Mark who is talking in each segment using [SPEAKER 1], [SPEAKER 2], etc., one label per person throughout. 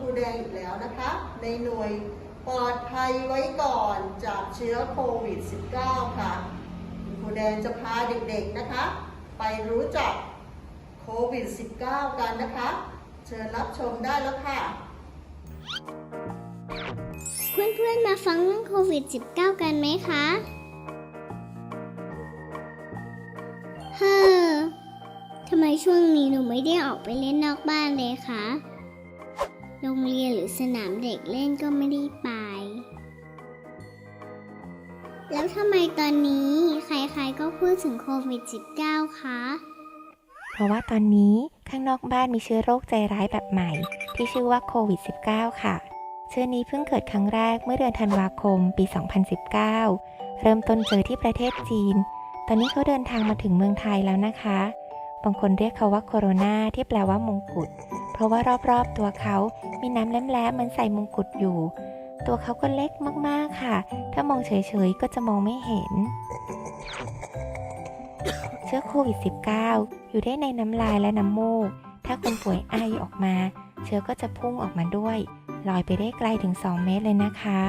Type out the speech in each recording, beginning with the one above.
[SPEAKER 1] ครูแดงอีกแล้วนะคะ ในหน่วยปลอดภัยไว้ก่อนจากเชื้อโควิด -19 ค่ะ คุณครูแดนจะพาเด็กๆนะคะ ไปรู้จักโควิด -19 กันนะคะ เชิญรับชมได้แล้วค่ะ
[SPEAKER 2] เพื่อนๆมาฟังเรื่องโควิด -19 กันไหมคะเฮ้อทำไมช่วงนี้หนูไม่ได้ออกไปเล่นนอกบ้านเลยคะ โรงเรียนหรือสนามเด็กเล่นก็ไม่ได้ไป แล้วทำไมตอนนี้ใครๆก็พูดถึงโควิด -19 คะ
[SPEAKER 3] เพราะว่าตอนนี้ข้างนอกบ้านมีเชื้อโรคใจร้ายแบบใหม่ ที่ชื่อว่าโควิด -19 ค่ะ เชื้อนี้เพิ่งเกิดครั้งแรกเมื่อเดือนธันวาคมปี 2019 เริ่มต้นเจอที่ประเทศจีน ตอนนี้เขาเดินทางมาถึงเมืองไทยแล้วนะคะ บางคนเรียกเขาว่าโคโรนาที่แปลว่ามงกุฎ เพราะว่ารอบๆตัวเขา มีน้ำแหลมๆเหมือนใส่มงกุฎอยู่ ตัวเขาก็เล็กมากๆค่ะ ถ้ามองเฉยๆก็จะมองไม่เห็น เชื้อโควิด -19 อยู่ได้ในน้ำลายและน้ำมูก ถ้าคนป่วยไอออกมา เชื้อก็จะพุ่งออกมาด้วยลอยไปได้ไกลถึง 2 เมตรเลยนะคะ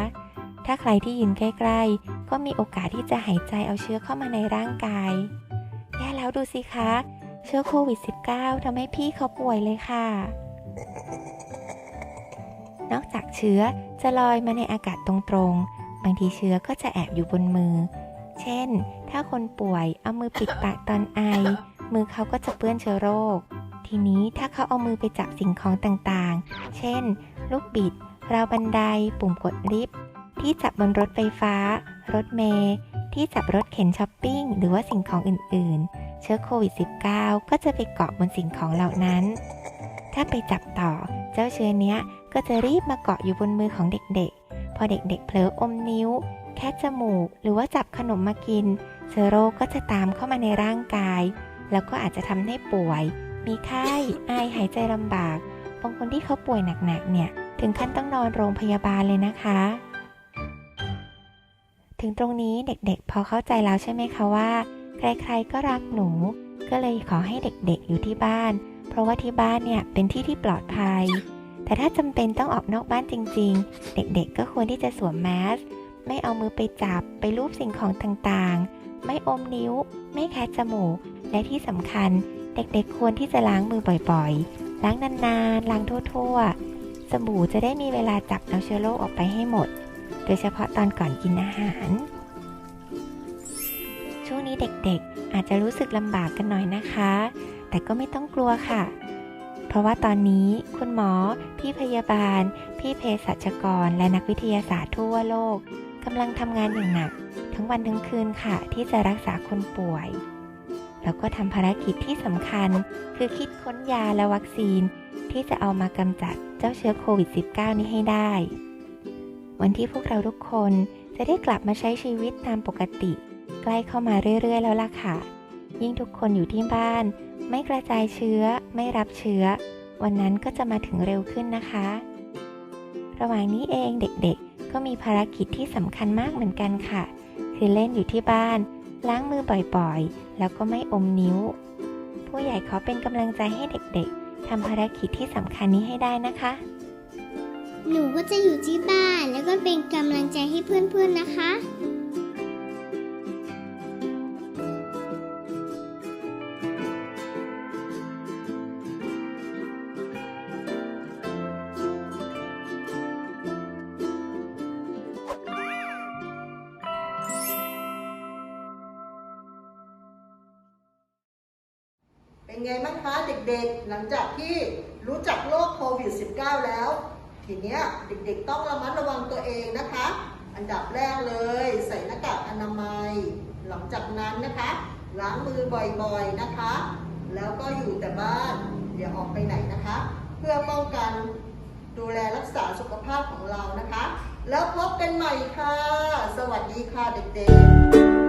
[SPEAKER 3] ถ้าใครที่ยืนใกล้ๆ ก็มีโอกาสที่จะหายใจเอาเชื้อเข้ามาในร่างกายแย่แล้วดูสิคะ เชื้อโควิด -19 ทำให้พี่เขาป่วยเลยค่ะ จากเชื้อจะลอยมาในอากาศตรงๆ บางทีเชื้อก็จะแอบอยู่บนมือ เช่น ถ้าคนป่วยเอามือปิดปากตอนไอ มือเขาก็จะเปื้อนเชื้อโรค ทีนี้ถ้าเขาเอามือไปจับสิ่งของต่างๆ เช่น ลูกบิด ราวบันได ปุ่มกดลิฟต์ ที่จับบนรถไฟฟ้า รถเมล์ที่จับรถเข็นช้อปปิ้ง หรือว่าสิ่งของอื่นๆ เชื้อโควิด -19 ก็จะไปเกาะบนสิ่งของเหล่านั้น ถ้าไปจับต่อ เจ้าเชื้อเนี้ย ก็จะรีบมาเกาะอยู่บนมือของเด็กๆ พอเด็กๆเผลออมนิ้ว แค่จมูก หรือว่าจับขนมมากิน เชื้อโรคก็จะตามเข้ามาในร่างกาย แล้วก็อาจจะทำให้ป่วย มีไข้ ไอหายใจลำบาก บางคนที่เขาป่วยหนักๆ เนี่ย ถึงขั้นต้องนอนโรงพยาบาลเลยนะคะ ถึงตรงนี้เด็กๆ พอเข้าใจแล้วใช่ไหมคะว่า ใครๆ ก็รักหนู ก็เลยขอให้เด็กๆ อยู่ที่บ้าน เพราะว่าที่บ้านเนี่ยเป็นที่ที่ปลอดภัย แต่ถ้าจำเป็นต้องออกนอกบ้านจริง ๆ เด็กๆ ก็ควรที่จะสวมแมสไม่เอามือไปจับไปรูปสิ่งของต่างๆ ไม่อมนิ้ว ไม่แคะจมูก และที่สำคัญ เด็กๆ ควรที่จะล้างมือบ่อยๆ ล้างนานๆ ล้างทั่วๆ สบู่จะได้มีเวลาจับเอาเชื้อโรคออกไปให้หมด โดยเฉพาะตอนก่อนกินอาหาร ช่วงนี้เด็กๆ อาจจะรู้สึกลำบากกันหน่อยนะคะ แต่ก็ไม่ต้องกลัวค่ะ เพราะว่าตอนนี้คุณหมอ พี่พยาบาล พี่เภสัชกร และนักวิทยาศาสตร์ทั่วโลกกำลังทำงานอย่างหนัก ทั้งวันทั้งคืนค่ะ ที่จะรักษาคนป่วย แล้วก็ทำภารกิจที่สำคัญ คือคิดค้นยาและวัคซีน ที่จะเอามากำจัดเจ้าเชื้อโควิด -19 นี้ให้ได้ วันที่พวกเราทุกคนจะได้กลับมาใช้ชีวิตตามปกติ ใกล้เข้ามาเรื่อยๆ แล้วล่ะค่ะ ยิ่งทุกคนอยู่ที่บ้าน ไม่กระจายเชื้อ ไม่รับเชื้อ วันนั้นก็จะมาถึงเร็วขึ้นนะคะ ระหว่างนี้เองเด็กๆ ก็มีภารกิจที่สำคัญมากเหมือนกันค่ะ คือเล่นอยู่ที่บ้าน ล้างมือบ่อยๆ แล้วก็ไม่อมนิ้ว ผู้ใหญ่ขอเป็นกำลังใจให้เด็กๆทำภารกิจที่สำคัญนี้ให้ได้นะคะ
[SPEAKER 2] หนูก็จะอยู่ที่บ้านแล้วก็เป็นกำลังใจให้เพื่อนๆนะคะ
[SPEAKER 1] ไงบ้างคะเด็กๆ หลังจากที่รู้จักโรคโควิด -19 แล้ว ทีเนี้ยเด็กๆต้องระมัดระวังตัวเองนะคะ อันดับแรกเลยใส่หน้ากากอนามัย หลังจากนั้นนะคะล้างมือบ่อยๆนะคะ แล้วก็อยู่แต่บ้านอย่าออกไปไหนนะคะ เพื่อป้องกันดูแลรักษาสุขภาพของเรานะคะ แล้วพบกันใหม่ค่ะ สวัสดีค่ะเด็กๆ